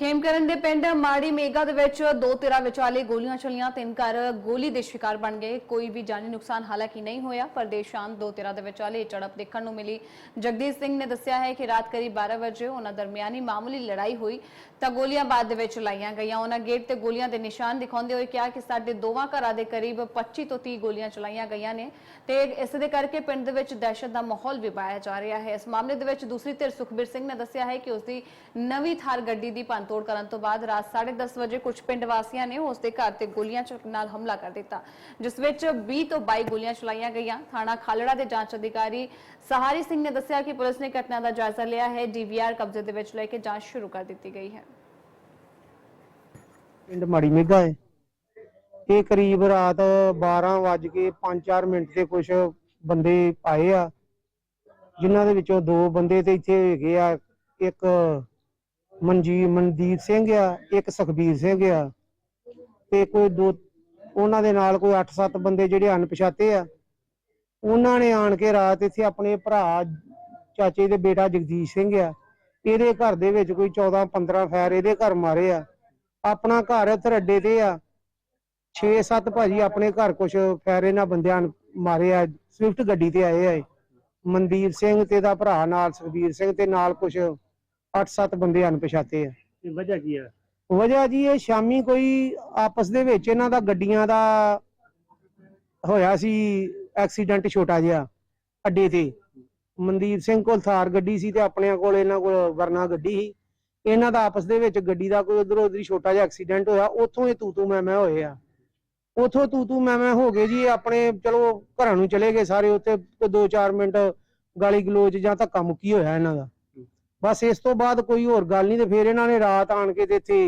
ਖੇਮਕਰਨ ਦੇ ਪਿੰਡ ਮਾੜੀ ਮੇਗਾ ਦੇ ਵਿੱਚ ਦੋ ਧਿਰਾਂ ਵਿਚਾਲੇ ਗੋਲੀਆਂ ਚੱਲੀਆਂ, ਤਿੰਨ ਘਰ ਗੋਲੀ ਦੇ ਸ਼ਿਕਾਰ ਬਣ ਗਏ। ਕੋਈ ਵੀ ਜਾਨੀ ਨੁਕਸਾਨ ਹਾਲਾਂਕਿ ਨਹੀਂ ਹੋਇਆ, ਪਰ ਦੇਰ ਸ਼ਾਮ ਦੋ ਧਿਰਾਂ ਦੇ ਵਿਚਾਲੇ ਝੜਪ ਦੇਖਣ ਨੂੰ ਮਿਲੀ। ਜਗਦੀਸ਼ ਸਿੰਘ ਨੇ ਦੱਸਿਆ ਹੈ ਕਿ ਰਾਤ ਕਰੀਬ 12 ਵਜੇ ਉਹਨਾਂ ਦਰਮਿਆਨੀ ਮਾਮੂਲੀ ਲੜਾਈ ਹੋਈ ਤਾਂ ਗੋਲੀਆਂ ਬਾਅਦ ਦੇ ਵਿੱਚ ਚਲਾਈਆਂ ਗਈਆਂ। ਉਹਨਾਂ ਗੇਟ ਤੇ ਗੋਲੀਆਂ ਦੇ ਨਿਸ਼ਾਨ ਦਿਖਾਉਂਦੇ ਹੋਏ ਕਿਹਾ ਕਿ ਸਾਡੇ ਦੋਵਾਂ ਘਰਾਂ ਦੇ ਕਰੀਬ 25 ਤੋਂ 30 ਗੋਲੀਆਂ ਚਲਾਈਆਂ ਗਈਆਂ ਨੇ ਤੇ ਇਸ ਦੇ ਕਰਕੇ ਪਿੰਡ ਦੇ ਵਿੱਚ ਦਹਿਸ਼ਤ ਦਾ ਮਾਹੌਲ ਵੀ ਪਾਇਆ ਜਾ ਰਿਹਾ ਹੈ। ਇਸ ਮਾਮਲੇ ਦੇ ਵਿੱਚ ਦੂਸਰੀ ਧਿਰ ਸੁਖਬੀਰ ਸਿੰਘ ਨੇ ਦੱਸਿਆ ਹੈ ਕਿ ਉਸ ਦੀ ਨਵੀਂ ਥਾਰ ਗੱਡੀ ਦੀ ਤੋੜ ਕਰਨ ਤੋਂ ਬਾਅਦ ਰਾਤ 10:30 ਵਜੇ ਕੁਝ ਪਿੰਡ ਵਾਸੀਆਂ ਨੇ ਉਸ ਦੇ ਘਰ ਤੇ ਗੋਲੀਆਂ ਨਾਲ ਹਮਲਾ ਕਰ ਦਿੱਤਾ, ਜਿਸ ਵਿੱਚ 20 ਤੋਂ 22 ਗੋਲੀਆਂ ਚਲਾਈਆਂ ਗਈਆਂ। ਥਾਣਾ ਖਾਲੜਾ ਦੇ ਜਾਂਚ ਅਧਿਕਾਰੀ ਸਹਾਰੀ ਸਿੰਘ ਨੇ ਦੱਸਿਆ ਕਿ ਪੁਲਿਸ ਨੇ ਘਟਨਾ ਦਾ ਜਾਇਜ਼ਾ ਲਿਆ ਹੈ। ਡੀਵੀਆਰ ਕਬਜ਼ੇ ਦੇ ਵਿੱਚ ਲੈ ਕੇ ਜਾਂਚ ਸ਼ੁਰੂ ਕਰ ਦਿੱਤੀ ਗਈ ਹੈ। ਪਿੰਡ ਮਾੜੀ ਮੇਗਾ ਹੈ। ਇਹ ਕਰੀਬ ਰਾਤ 12 ਵੱਜ ਕੇ 5-4 ਮਿੰਟ ਤੇ ਕੁਝ ਬੰਦੇ ਆਏ ਆ, ਜਿਨ੍ਹਾਂ ਦੇ ਵਿੱਚੋਂ ਦੋ ਬੰਦੇ ਤੇ ਇੱਥੇ ਹੈਗੇ ਆ। ਇੱਕ ਮਨਜੀ ਮਨਦੀਪ ਸਿੰਘ ਆ, ਇੱਕ ਸੁਖਬੀਰ ਸਿੰਘ ਆ। ਤੇ ਕੋਈ ਦੋ, ਉਹਨਾਂ ਦੇ ਨਾਲ ਕੋਈ 8-7 ਬੰਦੇ ਜਿਹੜੇ ਅਣਪਛਾਤੇ ਆ। ਉਹਨਾਂ ਨੇ ਆਣ ਕੇ ਰਾਤ ਇੱਥੇ ਆਪਣੇ ਭਰਾ ਚਾਚੇ ਦੇ ਬੇਟਾ ਜਗਦੀਸ਼ ਸਿੰਘ ਆ। ਇਹਦੇ ਘਰ ਦੇ ਵਿੱਚ ਕੋਈ 14-15 ਫਾਇਰ ਇਹਦੇ ਘਰ ਮਾਰੇ ਆ। ਆਪਣਾ ਘਰ ਇੱਧਰ ਅੱਡੇ ਤੇ ਆ। 6-7 ਭਾਜੀ ਆਪਣੇ ਘਰ ਕੁਛ ਫੈਰ ਇਹਨਾਂ ਬੰਦਿਆਂ ਮਾਰੇ ਆ। ਸਵਿਫਟ ਗੱਡੀ ਤੇ ਆਏ ਆ ਮਨਦੀਪ ਸਿੰਘ ਤੇ ਦਾ ਭਰਾ ਨਾਲ ਸੁਖਬੀਰ ਸਿੰਘ ਤੇ ਨਾਲ ਕੁਛ 8-7 ਬੰਦੇ ਅਣਪਛਾਤੇ ਆ। ਇਹ ਵਜ੍ਹਾ ਕੀ ਹੈ ਵਜ੍ਹਾ ਜੀ ਇਹ ਸ਼ਾਮੀ ਕੋਈ ਆਪਸ ਦੇ ਵਿੱਚ ਇਹਨਾਂ ਦਾ ਗੱਡੀਆਂ ਦਾ ਹੋਇਆ ਸੀ ਐਕਸੀਡੈਂਟ ਛੋਟਾ ਜਿਹਾ ਅੱਡੇ ਤੇ। ਮਨਦੀਪ ਸਿੰਘ ਕੋਲ ਥਾਰ ਗੱਡੀ ਸੀ ਤੇ ਆਪਣੇ ਕੋਲ ਇਹਨਾਂ ਕੋਲ ਵਰਨਾ ਗੱਡੀ ਸੀ। ਇਹਨਾਂ ਦਾ ਆਪਸ ਦੇ ਵਿੱਚ ਗੱਡੀ ਦਾ ਕੋਈ ਉਧਰ ਉਧਰੀ ਛੋਟਾ ਜਿਹਾ ਐਕਸੀਡੈਂਟ ਹੋਇਆ ਉੱਥੋਂ ਇਹ ਤੂ ਤੂ ਮੈਂ ਮੈਂ ਹੋਏ ਆ। ਉੱਥੋਂ ਤੂ ਤੂ ਮੈਂ ਮੈਂ ਹੋ ਗਏ ਜੀ ਆਪਣੇ ਚਲੋ ਘਰਾਂ ਨੂੰ ਚਲੇ ਗਏ ਸਾਰੇ ਉੱਥੇ ਕੋਈ ਦੋ ਚਾਰ ਮਿੰਟ ਗਾਲੀ ਗਲੋਚ ਜਾਂ ਧੱਕਾ ਮੁੱਕੀ ਹੋਇਆ ਇਹਨਾਂ ਦਾ। ਬਸ ਇਸ ਤੋਂ ਬਾਅਦ ਕੋਈ ਹੋਰ ਗੱਲ ਨਹੀਂ ਤੇ ਫਿਰ ਇਹਨਾਂ ਨੇ ਰਾਤ ਆਣ ਕੇ ਤੇ ਇੱਥੇ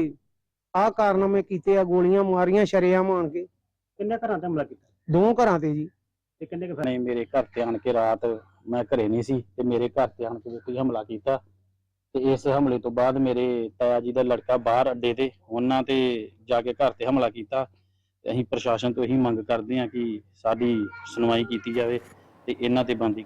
ਆਹ ਕਾਰਨਾਮੇ ਕੀਤੇ ਆ ਗੋਲੀਆਂ ਮਾਰੀਆਂ ਸ਼ਰੇਆਮ ਆਣ ਕੇ। ਕਿੰਨੇ ਘਰਾਂ ਤੇ ਹਮਲਾ ਕੀਤਾ? ਦੋ ਘਰਾਂ ਤੇ ਜੀ। ਤੇ ਕਿੰਨੇ ਕੁ ਨਹੀਂ ਮੇਰੇ ਘਰ ਤੇ ਆਣ ਕੇ ਰਾਤ ਮੈਂ ਘਰੇ ਨਹੀਂ ਸੀ ਤੇ ਮੇਰੇ ਘਰ ਤੇ ਆਣ ਕੇ ਕੋਈ ਹਮਲਾ ਕੀਤਾ। ਤੇ ਇਸ ਹਮਲੇ ਤੋਂ ਬਾਅਦ ਮੇਰੇ ਤਾਇਆ ਜੀ ਦਾ ਲੜਕਾ ਬਾਹਰ ਅੱਡੇ ਤੇ ਉਹਨਾਂ ਤੇ ਜਾ ਕੇ ਘਰ ਤੇ ਹਮਲਾ ਕੀਤਾ। ਤੇ ਅਸੀਂ ਪ੍ਰਸ਼ਾਸਨ ਤੋਂ ਇਹੀ ਮੰਗ ਕਰਦੇ ਹਾਂ ਕਿ ਸਾਡੀ ਸੁਣਵਾਈ ਕੀਤੀ ਜਾਵੇ ਤੇ ਇਹਨਾਂ ਤੇ ਬੰਦੀ